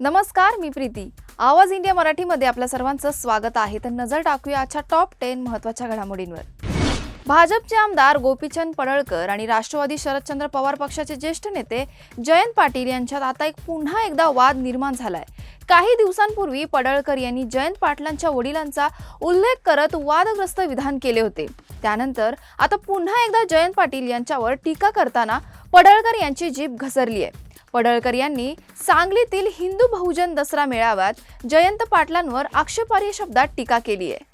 नमस्कार मी प्रीती. आवाज इंडिया मराठीमध्ये आपल्या सर्वांचं स्वागत आहे. तर नजर टाकूया आजच्या टॉप टेन महत्त्वाच्या घडामोडींवर. भाजपचे आमदार गोपीचंद पडळकर आणि राष्ट्रवादी शरदचंद्र पवार पक्षाचे ज्येष्ठ नेते जयंत पाटील यांच्यात आता एक पुन्हा एकदा वाद निर्माण झालाय. काही दिवसांपूर्वी पडळकर यांनी जयंत पाटलांच्या वडिलांचा उल्लेख करत वादग्रस्त विधान केले होते. त्यानंतर आता पुन्हा एकदा जयंत पाटील यांच्यावर टीका करताना पडळकर यांची जीभ घसरली आहे. पडळकर यांनी सांगलीतील हिंदू बहुजन दसरा मेळाव्यात जयंत पाटलांवर आक्षेपार्ह शब्दात टीका केली आहे.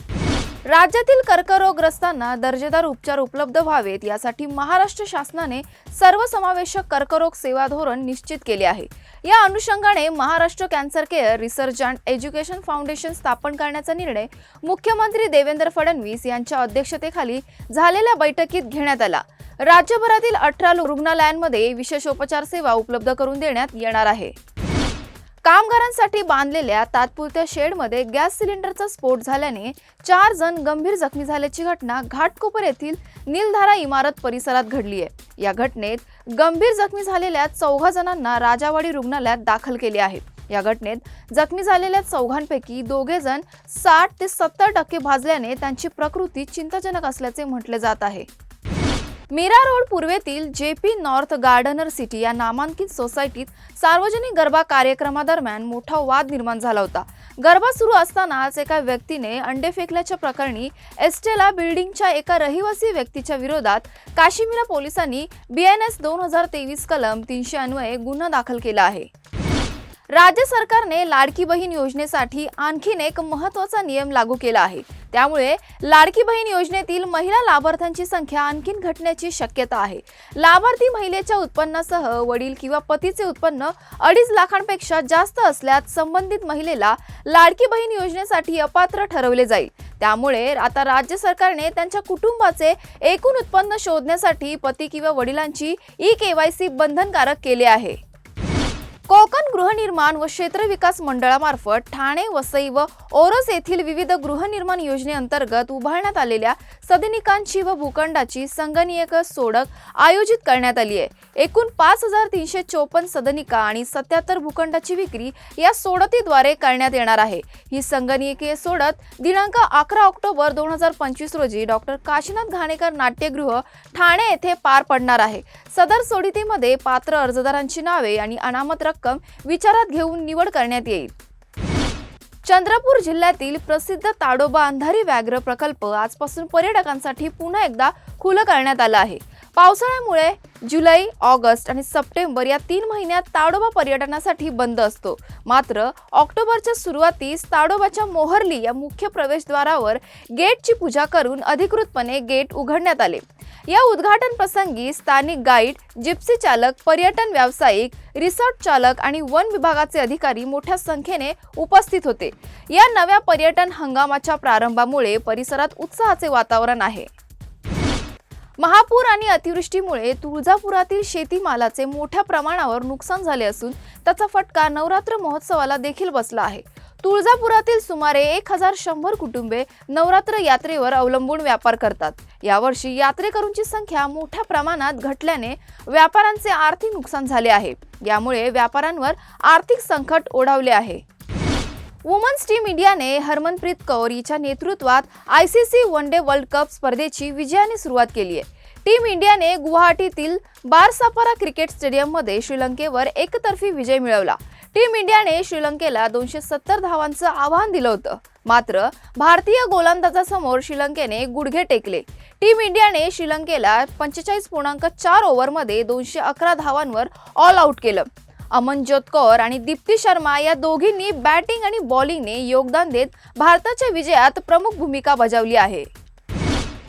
राज्यातील कर्करोगग्रस्तांना दर्जेदार उपचार उपलब्ध व्हावेत यासाठी महाराष्ट्र शासनाने सर्वसमावेशक कर्करोग सेवा धोरण निश्चित केले आहे. या अनुषंगाने Maharashtra cancer care research and education foundation स्थापन करण्याचा निर्णय मुख्यमंत्री देवेंद्र फडणवीस यांच्या अध्यक्षतेखाली झालेल्या बैठकीत घेण्यात आला. राज्यभरातील अठरा रुग्णालयांमध्ये विशेष उपचार सेवा उपलब्ध करून देण्यात येणार आहे. कामगारांसाठी बांधलेल्या तात्पुरत्या शेडमध्ये गॅस सिलेंडरचा स्फोट झाल्याने चार जण गंभीर जखमी झाल्याची घटना घाटकोपर येथील नीलधारा इमारत परिसरात घडली आहे. या घटनेत गंभीर जखमी झालेल्या चौघा जणांना राजावाडी रुग्णालयात दाखल केले आहे. या घटनेत जखमी झालेल्या चौघांपैकी दोघे जण साठ ते सत्तर टक्के भाजल्याने त्यांची प्रकृती चिंताजनक असल्याचे म्हटले जात आहे. Mira road पूर्वेतील J P north gardener city या नामांकित सोसायटीत सार्वजनिक गरबा कार्यक्रमादरम्यान मोठा वाद निर्माण झाला होता. गरबा सुरू असतानाच एका व्यक्तीने अंडे फेकल्याच्या प्रकरणी एस्टेला बिल्डिंगच्या एका रहिवासी व्यक्तीच्या विरोधात काश्मीरा पोलिसांनी बी एन एस दोन हजार तेवीस कलम तीनशे अन्वये गुन्हा दाखल केला आहे. राज्य सरकारने लाडकी बहीण योजनेसाठी आणखीन एक महत्त्वाचा नियम लागू केला आहे. त्यामुळे लाडकी बहीण योजनेतील महिला लाभार्थ्यांची संख्या आणखीन घटण्याची शक्यता आहे. लाभार्थी महिलेच्या उत्पन्नासह वडील किंवा पतीचे उत्पन्न अडीच लाखांपेक्षा जास्त असल्यास संबंधित महिलेला लाडकी बहीण योजनेसाठी अपात्र ठरवले जाईल. त्यामुळे आता राज्य सरकारने त्यांच्या कुटुंबाचे एकूण उत्पन्न शोधण्यासाठी पती किंवा वडिलांची ई केवायसी बंधनकारक केले आहे. कोकण गृहनिर्माण व क्षेत्र विकास मंडळामार्फत ठाणे वसई व ओरस येथील विविध गृहनिर्माण योजनेअंतर्गत उभारण्यात आलेल्या सदनिकांची व भूखंडाची संगणकीय सोडक आयोजित करण्यात आली आहे. एकूण पाच हजार तीनशे चोपन्न सदनिका आणि सत्याहत्तर भूखंडाची विक्री या सोडतीद्वारे करण्यात येणार आहे. ही संगणकीय सोडत दिनांक अकरा ऑक्टोबर दोन हजार पंचवीस रोजी डॉक्टर काशीनाथ घाणेकर नाट्यगृह ठाणे येथे पार पडणार आहे. सदर सोडतीमध्ये पात्र अर्जदारांची नावे आणि अनामत रक्कम विचारात घेऊन निवड करण्यात येईल. चंद्रपूर जिल्ह्यातील प्रसिद्ध ताडोबा अंधारी व्याघ्र प्रकल्प आजपासून पर्यटकांसाठी पुन्हा एकदा खुलं करण्यात आलं आहे. पावसाळ्यामुळे जुलै ऑगस्ट आणि सप्टेंबर या तीन महिन्यात ताडोबा पर्यटनासाठी बंद असतो. मात्र ऑक्टोबरच्या सुरुवातीस ताडोबाच्या मोहर्ली या मुख्य प्रवेशद्वारावर गेटची पूजा करून अधिकृतपणे गेट उघडण्यात आले. या उद्घाटन प्रसंगी स्थानिक गाईड जिप्सी चालक पर्यटन व्यावसायिक रिसॉर्ट चालक आणि वन विभागाचे अधिकारी मोठ्या संख्येने उपस्थित होते. या नव्या पर्यटन हंगामाच्या प्रारंभामुळे परिसरात उत्साहाचे वातावरण आहे. महापूर आणि अतिवृष्टीमुळे तुळजापुरातील शेतीमालाचे मोठ्या प्रमाणावर नुकसान झाले असून त्याचा फटका नवरात्र महोत्सवाला देखील बसला आहे. तुळजापुरातील सुमारे एक हजार शंभर कुटुंबे नवरात्र यात्रेवर अवलंबून व्यापार करतात. यावर्षी यात्रेकरूंची संख्या मोठ्या प्रमाणात घटल्याने व्यापाऱ्यांचे आर्थिक नुकसान झाले आहे. यामुळे व्यापाऱ्यांवर आर्थिक संकट ओढावले आहे. वुमन्स टीम इंडियाने हरमनप्रीत कौर हिच्या नेतृत्वात I C C one day world cup स्पर्धेची विजयाने सुरुवात केली आहे. टीम इंडियाने गुवाहाटीतील बारसापारा क्रिकेट स्टेडियममध्ये श्रीलंकेवर एकतर्फी विजय मिळवला. टीम इंडियाने श्रीलंकेला दोनशे सत्तर धावांचं आव्हान दिलं होतं. मात्र भारतीय गोलंदाजासमोर श्रीलंकेने गुडघे टेकले. टीम इंडियाने श्रीलंकेला पंचेचाळीस पूर्णांक चार ओव्हरमध्ये दोनशे अकरा धावांवर ऑल आऊट केलं. अमनज्योत कौर आणि दीप्ती शर्मा या दोघींनी बॅटिंग आणि बॉलिंगने योगदान देत भारताच्या विजयात प्रमुख भूमिका बजावली आहे.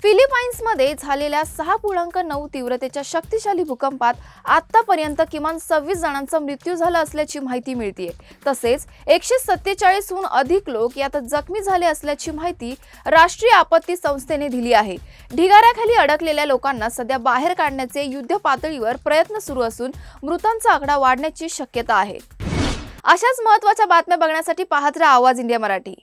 फिलिपाईन्समध्ये झालेल्या सहा पूर्णांक नऊ तीव्रतेच्या शक्तिशाली भूकंपात आतापर्यंत किमान सव्वीस जणांचा मृत्यू झाला असल्याची माहिती मिळते तसेच एकशे सत्तेचाळीसहून अधिक लोक यात जखमी झाले असल्याची माहिती राष्ट्रीय आपत्ती संस्थेने दिली आहे. ढिगाऱ्याखाली अडकलेल्या लोकांना सध्या बाहेर काढण्याचे युद्ध पातळीवर प्रयत्न सुरू असून मृतांचा आकडा वाढण्याची शक्यता आहे. अशाच महत्त्वाच्या बातम्या बघण्यासाठी पाहत राहा आवाज इंडिया मराठी.